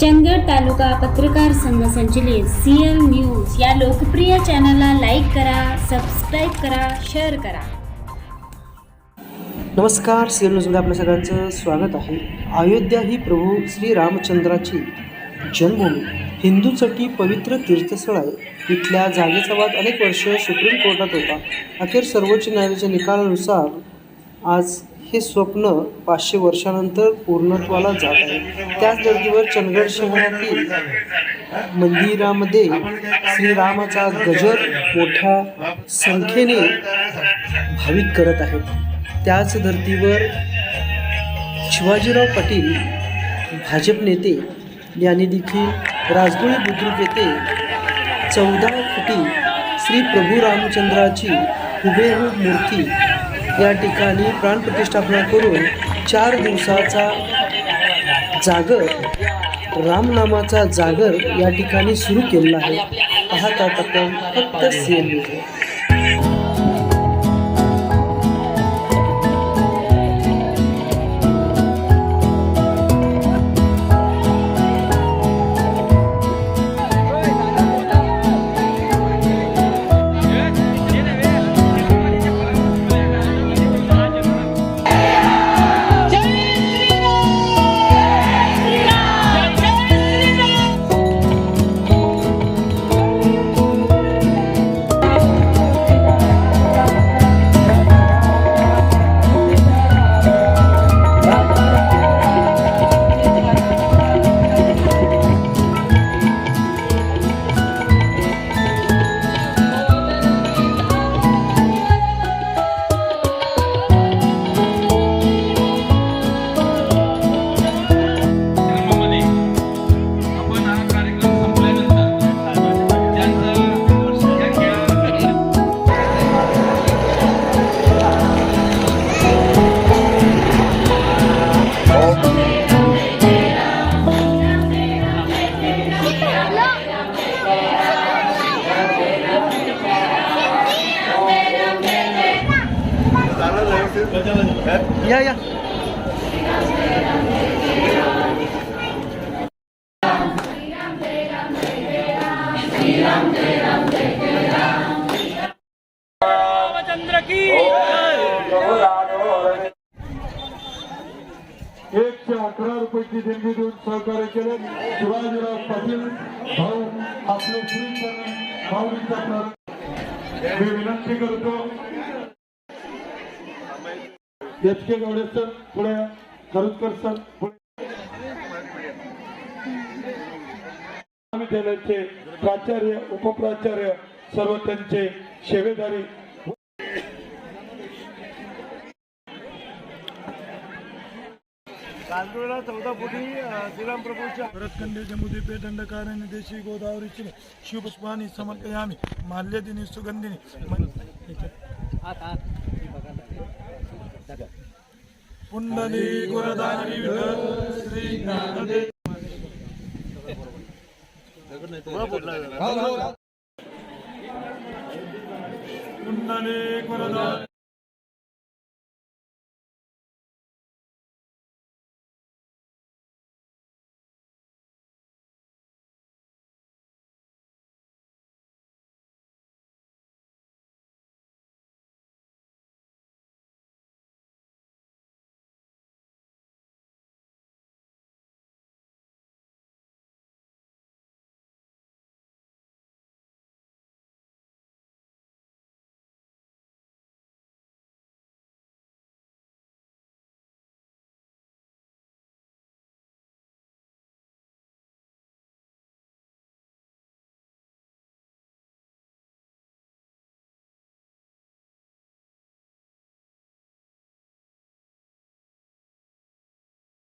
चंदगड तालुका पत्रकार संघ संचलित सीएल न्यूज या लोकप्रिय चॅनलला लाईक करा सबस्क्राईब करा शेअर करा. नमस्कार सिरियल न्यूजमध्ये आपल्या सगळ्यांचं स्वागत आहे. अयोध्या ही प्रभू श्री रामचंद्राची जन्मभूमी. हिंदूसाठी पवित्र तीर्थस्थळ आहे. इथल्या जागेचा वाद अनेक वर्ष सुप्रीम कोर्टात होता. अखेर सर्वोच्च न्यायालयाच्या निकालानुसार आज हे स्वप्न पाचशे वर्षानंतर पूर्णत्वाला जात आहे. त्याच धर्तीवर चंदगड शहरातील मंदिरामध्ये श्रीरामाचा गजर मोठ्या संख्येने भाविक करत आहेत. त्याच धर्तीवर शिवाजीराव पाटील भाजप नेते यांनी देखील राजगुळी बुद्रुक येथे चौदा फुटी श्री प्रभू रामचंद्राची हुबेहूब मूर्ती या ठिकाणी प्राणप्रतिष्ठापना करून चार दिवसाचा जागर रामनामाचा जागर या ठिकाणी सुरू केलेला आहे. पाहतात आपण फक्त सेल या या. एकशे अकरा रुपयाची देणगी देऊन सहकार्य केले. शिवाजीराव पाटील भाऊ आपले श्री भाऊंचा प्रारंभ मी विनंती करतो एच के गवडे सर पुढे करुतकर सर महाविद्यालयाचे प्राचार्य उपप्राचार्य सर्व त्यांचे सेवेदारी भरतखंडे मुदीपे दंडकारण्य देशी गोदावरी चिले शिवपुष्पाणी समर्पयामी माल्यदिनी सुगंधिनी पुंडली विठ्ठल श्री ज्ञानदेव पुंडली गुरदारी